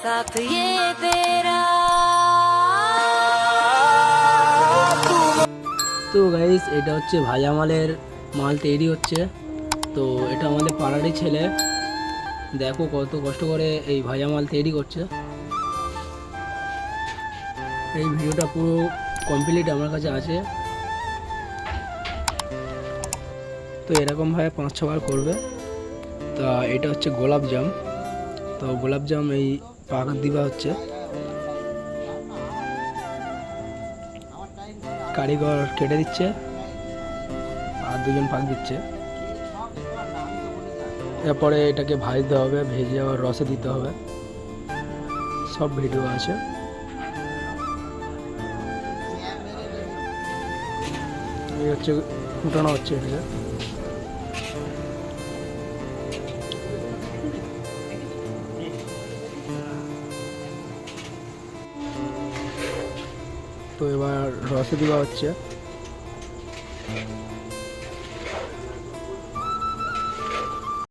साथ ये तेरा তো গাইস এটা হচ্ছে ভাজা মালের মাল তৈরি হচ্ছে তো এটা আমাদের পাড়ারই ছেলে দেখো কত কষ্ট করে এই ভাজা মাল তৈরি করছে এই ভিডিওটা পুরো কমপ্লিট আমার কাছে আছে তো এরকমভাবে পাঁচ ছবার করবে তা এটা হচ্ছে গোলাপ জাম তো গোলাপ জাম এই পাক দিবা হচ্ছে। কারিগর কেটে দিচ্ছে, আর দুজন পাক দিচ্ছে। এরপরে এটাকে ভাজতে হবে, ভেজে আবার রসে দিতে হবে। সব ভিডিও আছে। এই হচ্ছে, ফুটানো হচ্ছে এটাকে। তো এবার রসে দেওয়া হচ্ছে।